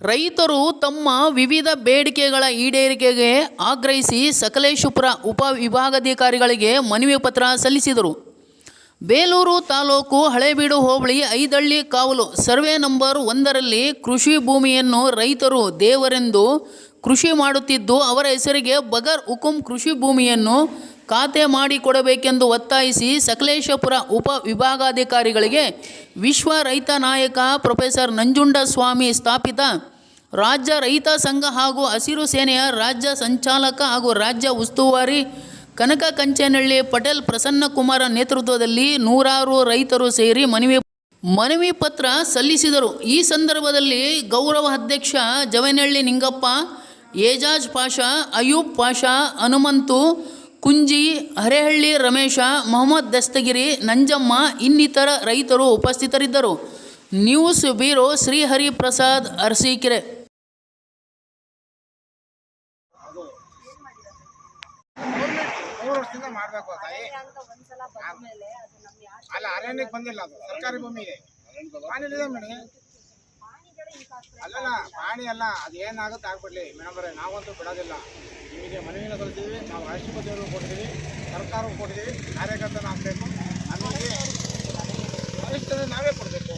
ರೈತರು ತಮ್ಮ ವಿವಿಧ ಬೇಡಿಕೆಗಳ ಈಡೇರಿಕೆಗೆ ಆಗ್ರಹಿಸಿ ಸಕಲೇಶಪುರ ಉಪ ವಿಭಾಗಾಧಿಕಾರಿಗಳಿಗೆ ಮನವಿ ಪತ್ರ ಸಲ್ಲಿಸಿದರು. ಬೇಲೂರು ತಾಲೂಕು ಹಳೇಬೀಡು ಹೋಬಳಿ ಐದಳ್ಳಿ ಕಾವಲು ಸರ್ವೆ ನಂಬರ್ ಒಂದರಲ್ಲಿ ಕೃಷಿ ಭೂಮಿಯನ್ನು ರೈತರು ದೇವರೆಂದು ಕೃಷಿ ಮಾಡುತ್ತಿದ್ದು, ಅವರ ಹೆಸರಿಗೆ ಬಗರ್ ಹುಕುಂ ಕೃಷಿ ಭೂಮಿಯನ್ನು ಖಾತೆ ಮಾಡಿಕೊಡಬೇಕೆಂದು ಒತ್ತಾಯಿಸಿ ಸಕಲೇಶಪುರ ಉಪ ವಿಭಾಗಾಧಿಕಾರಿಗಳಿಗೆ ವಿಶ್ವ ರೈತ ನಾಯಕ ಪ್ರೊಫೆಸರ್ ನಂಜುಂಡಸ್ವಾಮಿ ಸ್ಥಾಪಿತ. ರಾಜ್ಯ ರೈತ ಸಂಘ ಹಾಗೂ ಹಸಿರು ಸೇನೆಯ ರಾಜ್ಯ ಸಂಚಾಲಕ ಹಾಗೂ ರಾಜ್ಯ ಉಸ್ತುವಾರಿ ಕನಕ ಕಂಚೇನಹಳ್ಳಿ ಪಟೇಲ್ ಪ್ರಸನ್ನಕುಮಾರ ನೇತೃತ್ವದಲ್ಲಿ ನೂರಾರು ರೈತರು ಸೇರಿ ಮನವಿ ಮನವಿ ಪತ್ರ ಸಲ್ಲಿಸಿದರು. ಈ ಸಂದರ್ಭದಲ್ಲಿ ಗೌರವ ಅಧ್ಯಕ್ಷ ಜವನಹಳ್ಳಿ ನಿಂಗಪ್ಪ, ಏಜಾಜ್ ಪಾಷಾ ಅಯೂಬ್ ಪಾಷಾ, ಹನುಮಂತು, ಕುಂಜಿ ಹರೇಹಳ್ಳಿ ರಮೇಶ, ಮೊಹಮ್ಮದ್ ದಸ್ತಗಿರಿ, ನಂಜಮ್ಮ ಇನ್ನಿತರ ರೈತರು ಉಪಸ್ಥಿತರಿದ್ದರು. News bureau Srihari Prasad Arsikere. ತಾಯಿ ಅಲ್ಲ, ಅರಣ್ಯಕ್ಕೆ ಪಾಣಿ ಅಲ್ಲ ಅದು ಏನಾಗುತ್ತೆ ಆಗ್ಬಿಡ್ಲಿ. ಮೇಡಮ್ ನಾವಂತೂ ಬಿಡೋದಿಲ್ಲ. ನಿಮಗೆ ಮನವಿನ ಕೊಡ್ತೀವಿ ನಾವು ರಾಷ್ಟ್ರಪತಿಯವರು ಕೊಡ್ತೀವಿ ಸರ್ಕಾರವು ಕೊಟ್ಟಿದ್ದೀವಿ. ಕಾರ್ಯಕರ್ತನ ಆಗಬೇಕು. ನಮಗೆ ವರಿಷ್ಠರು ನಾವೇ ಕೊಡಬೇಕು.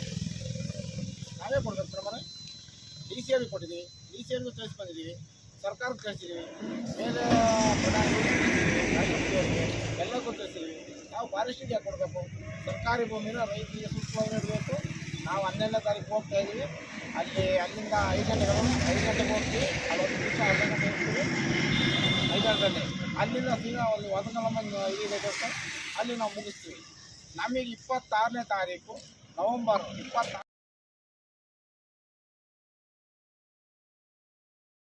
ನಾವೇ ಕೊಡಬೇಕು ಪ್ರಮಾಣ ಡಿ ಸಿ ಎಲ್ಗೆ ಕೊಟ್ಟಿದ್ದೀವಿ. ಡಿ ಸಿ ಎಲ್ಗೂ ಕಳಿಸಿ ಬಂದಿದ್ದೀವಿ. ಸರ್ಕಾರಕ್ಕೆ ಕಳಿಸಿದ್ದೀವಿ ಮೇಲೆ ರಾಷ್ಟ್ರಪತಿಯವರಿಗೆ ಎಲ್ಲರಿಗೂ ಕಳಿಸಿದ್ದೀವಿ ನಾವು ಫಾರೆಸ್ಟಿಗೆ ಕೊಡಬೇಕು. ಸರ್ಕಾರಿ ಭೂಮಿನ ರೈತರಿಗೆ ಸೂಕ್ತವಾಗಿ ನೀಡಬೇಕು. ನಾವು ಹನ್ನೆರಡನೇ ತಾರೀಕು ಹೋಗ್ತಾ ಇದ್ದೀವಿ. ಅಲ್ಲಿ ಅಲ್ಲಿಂದ ಐದು ಗಂಟೆಗಳು ಐದು ಗಂಟೆಗೆ ಹೋಗ್ತೀವಿ ಗಂಟೆ ಅಲ್ಲಿಂದ ಸೀದಾ ಒಂದು ವದಕಲಮ್ಮ ಇದೆ ಅಲ್ಲಿ ನಾವು ಮುಗಿಸ್ತೀವಿ. ನಮಗೆ ಇಪ್ಪತ್ತಾರನೇ ತಾರೀಕು ನವಂಬರ್ ಇಪ್ಪತ್ತ